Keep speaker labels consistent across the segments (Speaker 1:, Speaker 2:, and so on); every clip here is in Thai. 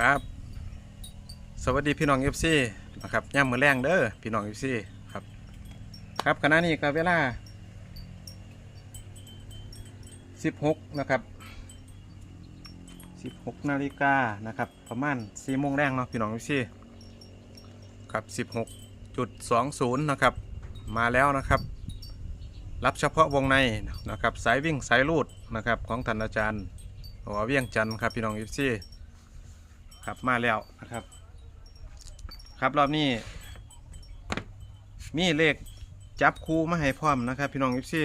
Speaker 1: ครับ สวัสดีพี่น้องเอฟซีนะครับย่ำมือแรงเด้อพี่น้องเอฟซีครับ ครับขณะนี้ก็เวลา 16 นะครับ 16 นาฬิกานะครับ ประมาณ4โมงแรงเนาะพี่น้องเอฟซีครับ 16.20 นะครับ มาแล้วนะครับรับเฉพาะวงในนะครับสายวิ่งสายลูดนะครับของท่านอาจารย์หัวเวียงจันทร์ครับพี่น้องเอฟซี ครับมาแล้วนะครับ ครับรอบนี้ มีเลขจับคู่มาให้พร้อมนะครับ พี่น้องเอฟซี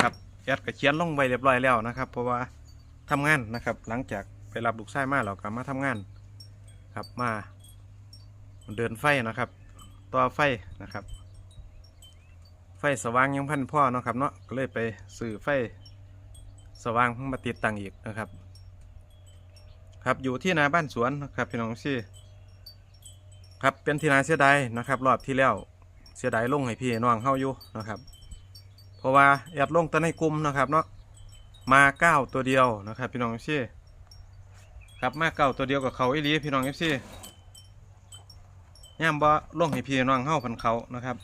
Speaker 1: ครับแอดก็เขียนลงไว้เรียบร้อยแล้วนะครับ เพราะว่าทำงานนะครับ หลังจากไปรับลูกชายมาเราก็มาทำงาน ครับมาเดินไฟนะครับต่อไฟนะครับ ไฟสว่างยังพันพ่อเนาะครับเนาะก็เลยไปซื้อไฟสว่างมาติดตั้งอีกนะครับ ครับอยู่ที่นาบ้านสวนนะครับพี่น้องซี่ครับเป็นที่นาเสียดายนะครับรอบที่แล้วเสียดายลงให้พี่น้องเข้าอยู่นะครับ เพราะว่าแอดลงแตัในกลุ่มนะครับเนาะมาเก้าตัวเดียวนะครับพี่น้องซี่ครับมาเก้าตัวเดียวกับเขาอีลีพี่น้องเอฟซีย่ามบ่ลงให้พี่น้องเข้าพันเขานะครับ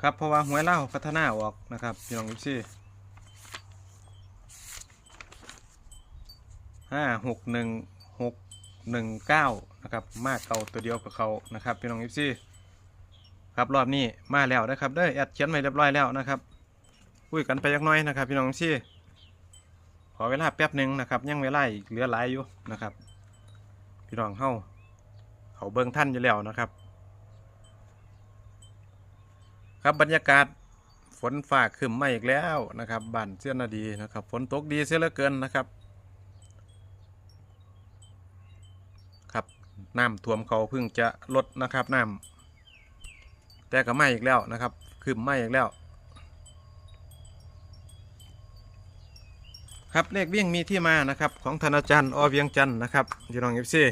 Speaker 1: ครับเพราะว่าหวยเล่าพัฒนาออกนะครับพี่น้องเอฟซี ห้าหกหนึ่งหกหนึ่งเก้านะครับ มาเก่าตัวเดียวกับเขานะครับพี่น้องเอฟซีครับรอบนี้มาแล้วนะครับได้แอดเขียนไว้เรียบร้อยแล้วนะครับคุยกันไปยักน้อยนะครับ พี่น้องเอฟซีขอเวลาแป๊บหนึ่งนะครับยังเวลาอีกเหลือหลายอยู่นะครับ พี่น้องเฮาเขาเบิ่งท่านอยู่แล้วนะครับ ครับบรรยากาศฝนฟ้าขึ้นมาอีกแล้วนะครับบ้านเสียนาดีนะครับ ฝนตกดีเสียเหลือเกินนะครับ ครับ น้ำท่วมเขาเพิ่งจะลดนะครับน้ำแต่ก็ไหม้อีกแล้วนะครับขึ้นไหม้อีกแล้ว ครับเลขวิ่งมีที่มานะครับของธนาจันทร์อเวียงจันทร์นะครับพี่น้องเอฟซี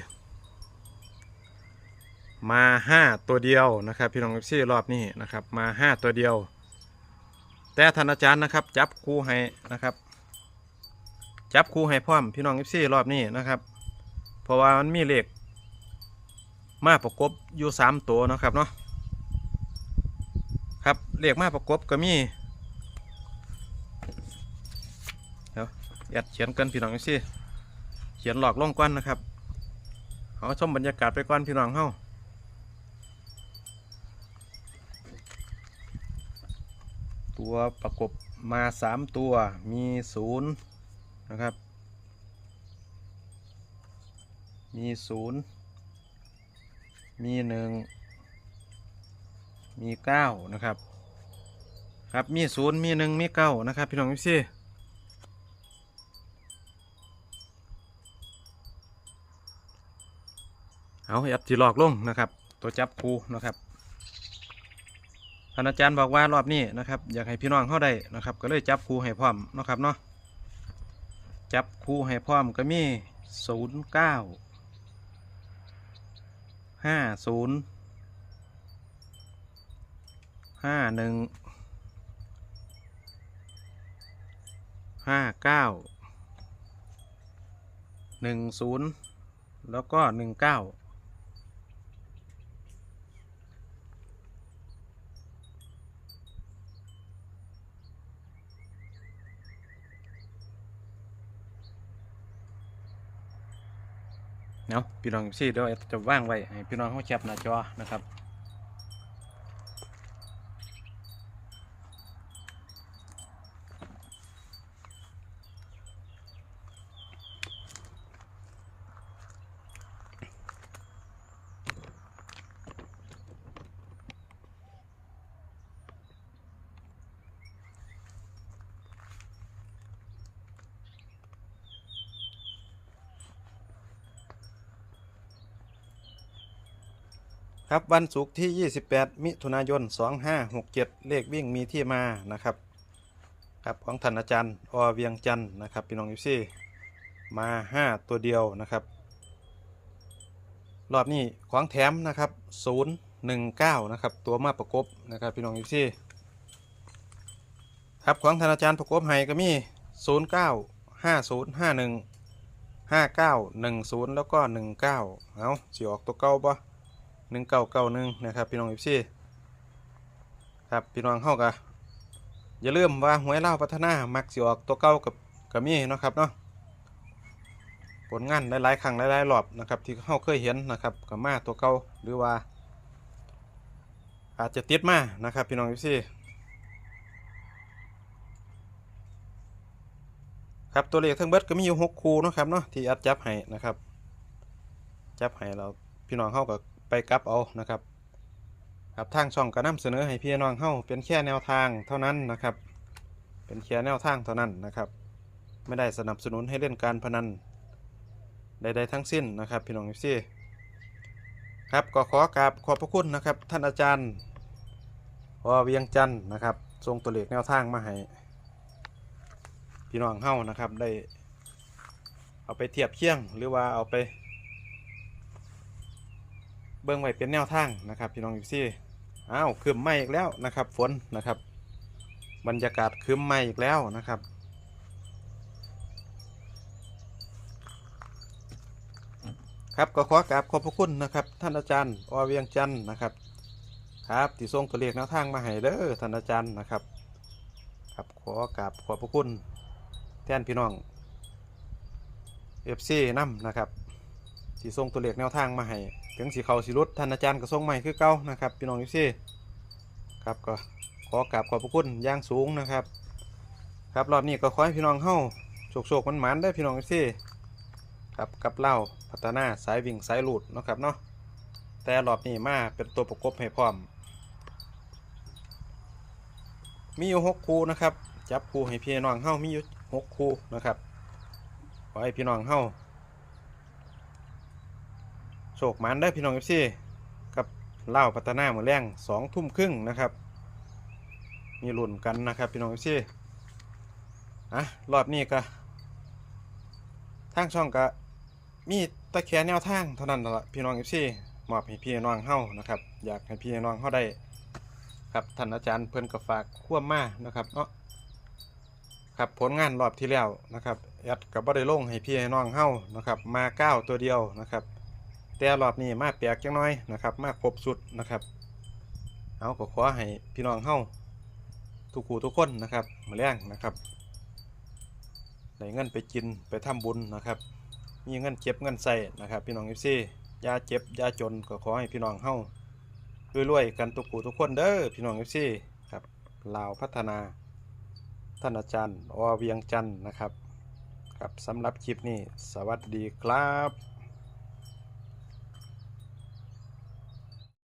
Speaker 1: มาห้าตัวเดียวนะครับพี่น้องเอฟซีรอบนี้นะครับมาห้าตัวเดียว แต่ท่านอาจารย์นะครับจับคู่ให้นะครับ จับคู่ให้พร้อมพี่น้องเอฟซีรอบนี้นะครับ เพราะว่ามันมีเลข มาประกบอยู่สามตัวนะครับเนาะครับเลขมาประกบก็มีเดี๋ยวยัดเขียนกันพี่น้องเอฟซีเขียนหลอกล่องก้อนนะครับเอาชมบรรยากาศไปก่อนพี่น้องเฮาตัวประกบมาสามตัวมีศูนย์นะครับ มีศูนย์ มีหนึ่งมีเก้านะครับ ครับมีศูนย์มีหนึ่งมีเก้านะครับ พี่น้องพี่เอาแอปจีหลอกลงนะครับ ตัวจับคูนะครับท่านอาจารย์บอกว่ารอบนี้นะครับ อยากให้พี่น้องเข้าได้นะครับ ก็เลยจับครูให้พร้อมนะครับเนาะจับครูให้พร้อมก็มีศูนย์เก้า ห้าศูนย์ห้าหนึ่งห้าเก้าหนึ่งศูนย์แล้วก็หนึ่งเก้า เนาะพี่น้องซี่เดี๋ยวจะว่างไว้ให้พี่น้องเขาแคปหน้าจอนะครับ ครับวันศุกร์ที่ 28 มิถุนายน 2567 เลขวิ่งมีที่มานะครับครับของท่านอาจารย์อเวียงจันทร์นะครับพี่น้องยูซี่มา 5 ตัวเดียวนะครับ รอบนี้ของแถมนะครับ019นะครับตัวมาประกบนะครับพี่น้องยูซี่ครับของท่านอาจารย์ประกบให้ก็มี 09ห้าศูนย์ห้าหนึ่งห้าเก้าหนึ่งศูนย์แล้วก็หนึ่งเก้าเอาสิออกตัวเก้าปะ หนึ่งเก้าเก้าหนึ่งนะครับ พี่น้องเอฟซีครับพี่น้องเข้ากันอย่าลืมว่าหวยเล่าพัฒนามักสิออกตัวเก้ากับกับมีเนะครับเนาะผลงานหลายๆครั้งหลายๆรอบนะครับที่เข้าเคยเห็นนะครับกับมาตัวเก้าหรือว่า อาจจะติดมานะครับ พี่น้องเอฟซีครับตัวเลขทั้งเบิดก็มีอยู่หกคูนะครับเนาะที่อัดจับให้นะครับ จับให้เราพี่น้องเข้ากับ ไปกลับเอานะครับครับทางช่องก็นำเสนอให้พี่น้องเข้าเป็นแค่แนวทางเท่านั้นนะครับ เป็นแค่แนวทางเท่านั้นนะครับ ไม่ได้สนับสนุนให้เล่นการพนันใดๆทั้งสิ้นนะครับ พี่น้องเอฟซีครับก็ขอกราบขอบพระคุณนะครับ ท่านอาจารย์วเวียงจันทร์นะครับทรงตัวเลขแนวทางมาให้พี่น้องเฮานะครับได้เอาไปเทียบเคียงหรือว่าเอาไป เบิ่งไว้เป็นแนวทางนะครับพี่น้องอยู่ซี่อ้าวคืมไหมอีกแล้วนะครับ ฝนนะครับ บรรยากาศคืมไหมอีกแล้วนะครับครับก็ขอกราบขอบพระคุณนะครับ ท่านอาจารย์อเวียงจันทร์นะครับ ครับที่ส่งตัวเลขแนวทางมาให้เด้อท่านอาจารย์นะครับ ครับขอกราบขอบพระคุณแทนพี่น้องเอฟซีนำนะครับสีส่งตัวเลขแนวทางมาให้ ถึงสีเขาสีรุดท่านอาจารย์ก็ส่งใหม่คือเก่านะครับพี่น้องเอฟซีครับก็ขอกราบขอบพระคุณย่างสูงนะครับ ครับรอบนี้ก็ขอให้พี่น้องเข้าโชคโชคมันหมันๆได้พี่น้องเอฟซีครับกับเล่าพัฒนาสายวิ่งสายหลุดนะครับเนาะแต่รอบนี้มาเป็นตัวประกบให้พร้อม มีอยู่หกคูนะครับจับคูให้พี่น้องเฮามีอยู่หกคูนะครับขอให้พี่น้องเฮา โชคมันได้พี่น้องเอฟซีกับเล่าพัฒนาหมือแรงสองทุ่มครึ่งนะครับ มีรุ่นกันนะครับพี่น้องเอฟซีอะรอบนี้ก็ทางช่องก็มีตะแคงแนวทางเท่านั้นละพี่น้องเอฟซีมอบให้พี่น้องเฮานะครับ อยากให้พี่น้องเฮาได้ ครับท่านอาจารย์เพิ่นก็ฝากควบมานะครับเนาะครับผลงานรอบที่แล้วนะครับแอดกับบ่ได้ลงให้พี่ให้น้องเฮานะครับ มาเก้าตัวเดียวนะครับ แต่รอบนี้มาแปลกจังน้อยนะครับ มาครบสุดนะครับ เอาก็ขอให้พี่น้องเฮาทุกคู่ทุกคนนะครับมาแรงนะครับได้เงินไปกินไปทำบุญนะครับ มีเงินเก็บเงินใส่นะครับ พี่น้องเอฟซียาเจ็บยาจนก็ขอให้พี่น้องเฮารวยๆกันทุกคู่ทุกคนเด้อพี่น้องเอฟซีครับลาวพัฒนาท่านอาจารย์อเวียงจันทร์นะครับ ครับสำหรับคลิปนี้ สวัสดีครับ